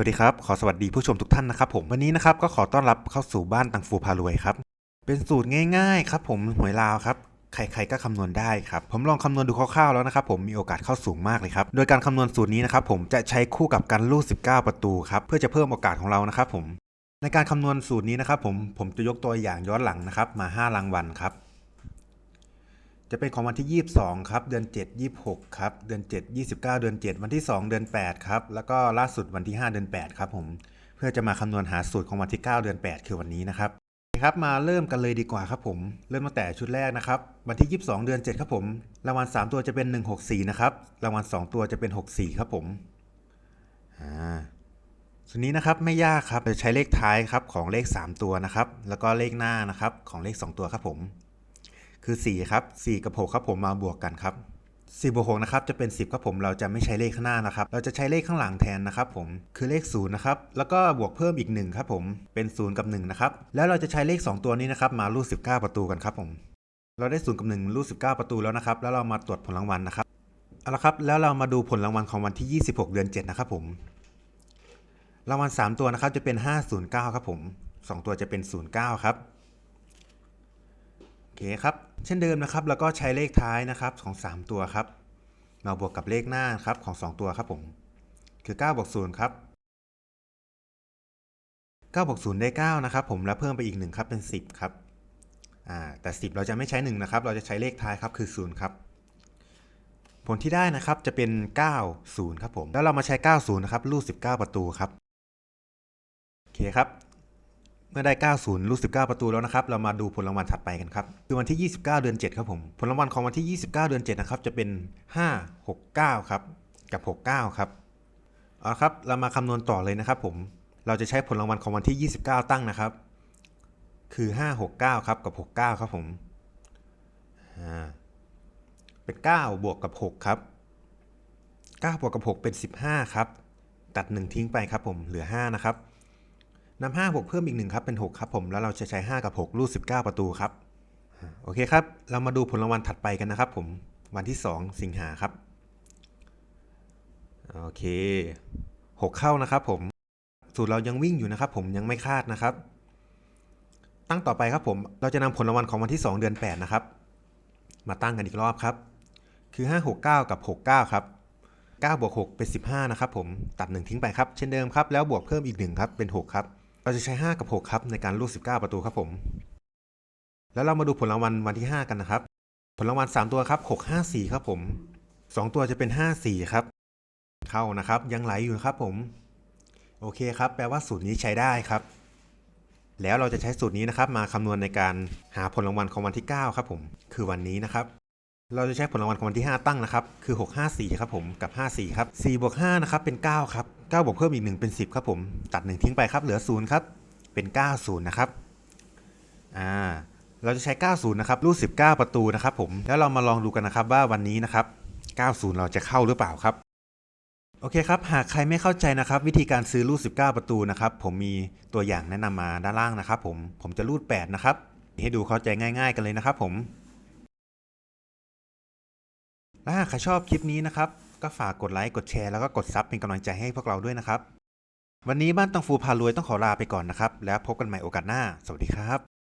วัสดีครับ ขอสวัสดีผู้ชมทุกท่านนะครับผมวันนี้นะครับก็ขอต้อนรับเข้าสู่บ้านตังฟูพารวยครับ เป็นสูตรง่ายๆครับผมหวยลาวครับใครๆก็คำนวณได้ครับ ผมลองคำนวณดูคร่าวๆแล้วนะครับผมมีโอกาสเข้าสูงมากเลยครับ โดยการคำนวณสูตรนี้นะครับผมจะใช้คู่กับการลูด19 ประตูครับเพื่อจะเพิ่มโอกาสของเรานะครับผม ในการคำนวณสูตรนี้นะครับผมผมจะยกตัวอย่างย้อนหลังนะครับมา 5 รางวัลครับ จะเป็นของวันที่ 22 ครับ เดือน 7 26 ครับ เดือน 7 29 เดือน 7 วันที่ 2 เดือน 8 ครับ แล้วก็ล่าสุดวันที่ 5 เดือน 8 ครับผม เพื่อจะมาคำนวณหาสูตรของวันที่ 9 เดือน 8 คือวันนี้นะครับครับ มาเริ่มกันเลยดีกว่าครับผม เริ่มตั้งแต่ชุดแรกนะครับ วันที่ 22 เดือน 7 ครับผม รางวัล 3 ตัวจะเป็น 164 นะครับ รางวัล 2 ตัวจะเป็น 64 ครับผม อ่าส่วนนี้นะครับไม่ยากครับจะใช้เลขท้ายครับของเลข 3 ตัวนะครับ แล้วก็เลขหน้านะครับของเลข 2 ตัวครับผม คือ 4 ครับ 4 กับ 6 ครับผมมาบวกกันครับ4บวก6นะครับจะเป็น 10ครับผมเราจะไม่ใช้เลขข้างหน้านะครับ เราจะใช้เลขข้างหลังแทนนะครับผมคือเลข0นะครับแล้วก็บวกเพิ่มอีก1ครับผมเป็น 0 กับ1นะครับแล้วเราจะใช้เลข 2 ตัวนี้นะครับมารูด19 ประตูกันครับผมเราได้0กับ1รูด19 ประตูแล้วนะครับแล้วเรามาตรวจผลรางวัลนะครับเอาละครับแล้วเรามาดูผลรางวัลของวันที่ 26 เดือน 7 นะครับผมรางวัล 3 ตัวนะครับจะเป็น 509 ครับผม 2 ตัวจะเป็น 09 ครับ เคครับ เช่นเดิมนะครับ แล้วก็ใช้เลขท้ายนะครับของ 3 ตัวครับ มาบวกกับเลขหน้าครับของ 2 ตัวครับผม คือ9บวก0ครับ9บวก0ได้9นะครับผมแล้วเพิ่มไปอีก1ครับเป็น 10ครับแต่ 10 เราจะไม่ใช้1นะครับ เราจะใช้เลขท้ายครับคือ0ครับ ผลที่ได้นะครับจะเป็น 90 ครับผม แล้วเรามาใช้ 90 นะครับ รูด19 ประตูครับ โอเคครับ มื่อได้ 90 รูด19 ประตูแล้วนะครับ เรามาดูผลรางวัลถัดไปกันครับ คือวันที่ 29 เดือน 7 ครับผม ผลรางวัลของวันที่ 29 เดือน 7 นะครับ จะเป็น 5 6 9 ครับ กับ 69 ครับเอาครับ เรามาคำนวณต่อเลยนะครับผม เราจะใช้ผลรางวัลของวันที่ 29 ตั้งนะครับ คือ 5 6 9 ครับ กับ 69 ครับผมอ่าเป็น 9 บวกกับ 6 ครับ 9 บวกกับ 6 เป็น 15 ครับ ตัด 1 ทิ้งไปครับผม เหลือ 5 นะครับ นำ5บวกเพิ่มอีก 1 ครับ เป็น 6 ครับผม แล้วเราจะใช้ 5 กับ 6 รูด 19 ประตูครับ โอเคครับ เรามาดูผลรางวัลถัดไปกันนะครับผม วันที่ 2 สิงหาครับ โอเค 6 เข้านะครับผม สูตรเรายังวิ่งอยู่นะครับผม ยังไม่คาดนะครับ ตั้งต่อไปครับผม เราจะนำผลรางวัลของวันที่ 2 เดือน 8 นะครับ มาตั้งกันอีกรอบครับ คือ 5 6 9 กับ 69 ครับ9บวก6เป็น 15 นะครับผม ตัด 1 ทิ้งไปครับ เช่นเดิมครับ แล้วบวกเพิ่มอีก 1 ครับ เป็น 6 ครับ เราจะใช้ 5 กับ 6 ครับ ในการรูด19 ประตูครับผม แล้วเรามาดูผลรางวัลวันที่ 5 กันนะครับ ผลรางวัล 3 ตัวครับ 6 5 4 ครับผม 2 ตัวจะเป็น 5 4 ครับ เข้านะครับ ยังไหลอยู่ครับผม โอเคครับ แปลว่าสูตรนี้ใช้ได้ครับ แล้วเราจะใช้สูตรนี้นะครับ มาคำนวณในการหาผลรางวัลของวันที่ 9 ครับผม คือวันนี้นะครับ เราจะใช้ผลรางวัลของวันที่ 5 ตั้งนะครับ คือ 654 ครับผม กับ 54 ครับ 4 บวก 5 นะครับ เป็น 9 ครับ 9 บวกเพิ่มอีก 1 เป็น 10 ครับผม ตัด 1 ทิ้งไปครับ เหลือ 0 ครับ เป็น 90 นะครับ อ่า เราจะใช้ 90 นะครับ รูด 19 ประตูนะครับผม แล้วเรามาลองดูกันนะครับว่าวันนี้นะครับ 90 เราจะเข้าหรือเปล่าครับ โอเคครับ หากใครไม่เข้าใจนะครับ วิธีการซื้อรูด 19 ประตูนะครับ ผมมีตัวอย่างแนะนำมาด้านล่างนะครับผม ผมจะรูด 8 นะครับ ให้ดูเข้าใจง่าย ๆ กันเลยนะครับผม และหาใครชอบคลิปนี้นะครับ ก็ฝากกดไลค์ กดแชร์ แล้วก็กดซับเป็นกำลังใจให้พวกเราด้วยนะครับ วันนี้บ้านตังฟูพารวยต้องขอลาไปก่อนนะครับ แล้วพบกันใหม่โอกาสหน้า สวัสดีครับ